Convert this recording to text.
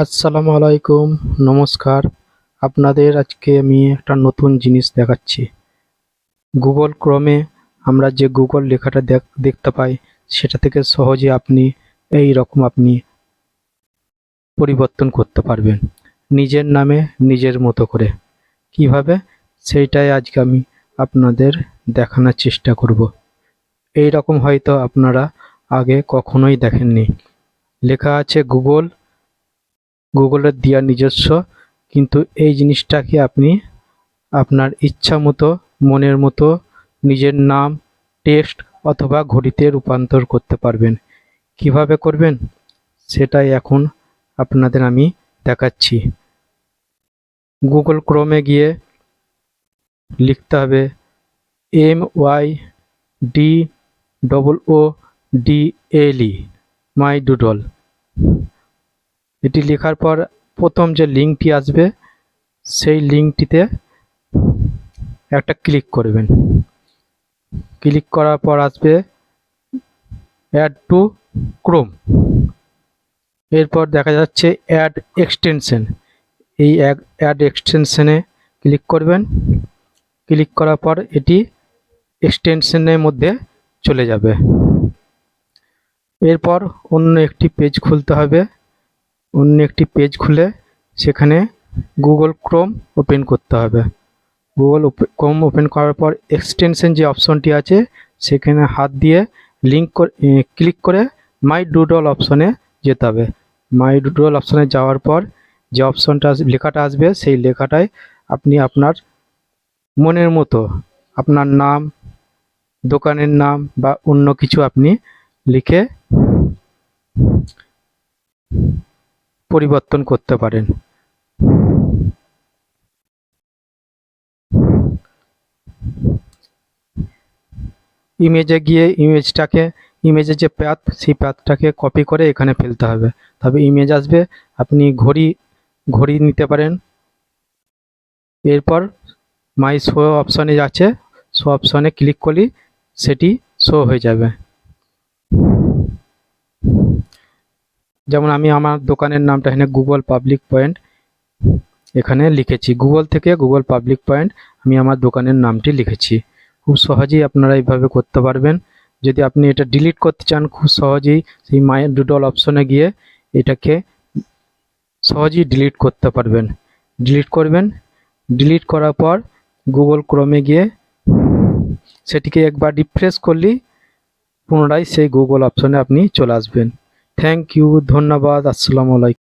আসসালামু আলাইকুম, নমস্কার। আপনাদের আজকে আমি একটা নতুন জিনিস দেখাচ্ছি। গুগল ক্রমে আমরা যে গুগল লেখাটা দেখ- দেখতে পাই, সেটা থেকে সহজে আপনি এই রকম আপনি পরিবর্তন করতে পারবেন। নিজের নামে, নিজের মতো করে। কীভাবে? সেইটাই আজকে আমি আপনাদের দেখানোর চেষ্টা করব। এই রকম হয়তো আপনারা আগে কখনোই দেখেননি। লেখা আছে গুগল গুগলের দেওয়া নিজস্ব, কিন্তু এই জিনিসটাকে আপনি আপনার ইচ্ছা মতো, মনের মতো, নিজের নাম, টেক্সট অথবা ঘড়িতে রূপান্তর করতে পারবেন। কীভাবে করবেন? সেটাই এখন আপনাদের আমি দেখাচ্ছি। গুগল ক্রোমে গিয়ে লিখতে হবে M Y D double O D L E my doodle এটি লেখার পর প্রথম যে লিঙ্কটি আসবে, সেই লিঙ্কটিতে একটা ক্লিক করবেন। ক্লিক করার পর আসবে অ্যাড টু ক্রোম এরপর দেখা যাচ্ছে অ্যাড এক্সটেনশন এই অ্যাড এক্সটেনশনে ক্লিক করবেন। ক্লিক করার পর এটি এক্সটেনশনের মধ্যে চলে যাবে। এরপর অন্য একটি পেজ খুলতে হবে। অন্য একটি পেজ খুলে সেখানে গুগল ক্রোম ওপেন করতে হবে। গুগল ক্রোম ওপেন করার পর এক্সটেনশন যে অপশনটি আছে, সেখানে হাত দিয়ে লিঙ্ক ক্লিক করে মাই ডুডল অপশনে যেতে হবে। মাই ডুডল অপশনে যাওয়ার পর যে অপশনটা লেখাটা আসবে, সেই লেখাটায় আপনি আপনার মনের মতো আপনার নাম, দোকানের নাম বা অন্য কিছু আপনি লিখে পরিবর্তন করতে পারেন। ইমেজে গিয়ে ইমেজটাকে ইমেজের যে প্যাথ সেই প্যাথটাকে কপি করে এখানে ফেলতে হবে। তবে ইমেজ আসবে, আপনি ঘড়ি ঘড়ি নিতে পারেন। এরপর মাই শো অপশানে আছে শো অপশানে ক্লিক করলেই সেটি শো হয়ে যাবে। যেমন আমি আমার দোকানের নামটা এখানে গুগল পাবলিক পয়েন্ট এখানে লিখেছি। গুগল থেকে গুগল পাবলিক পয়েন্ট আমি আমার দোকানের নামটি লিখেছি। খুব সহজেই আপনারা এইভাবে করতে পারবেন। যদি আপনি এটা ডিলিট করতে চান, খুব সহজেই সেই মাই ডুডল অপশনে গিয়ে এটাকে সহজেই ডিলিট করতে পারবেন। ডিলিট করবেন। ডিলিট করার পর গুগল ক্রোমে গিয়ে সেটিকে একবার রিফ্রেশ করলেই পুনরায় সেই গুগল অপশনে আপনি চলে আসবেন। থ্যাংক ইউ ধন্যবাদ আসসালামু আলাইকুম।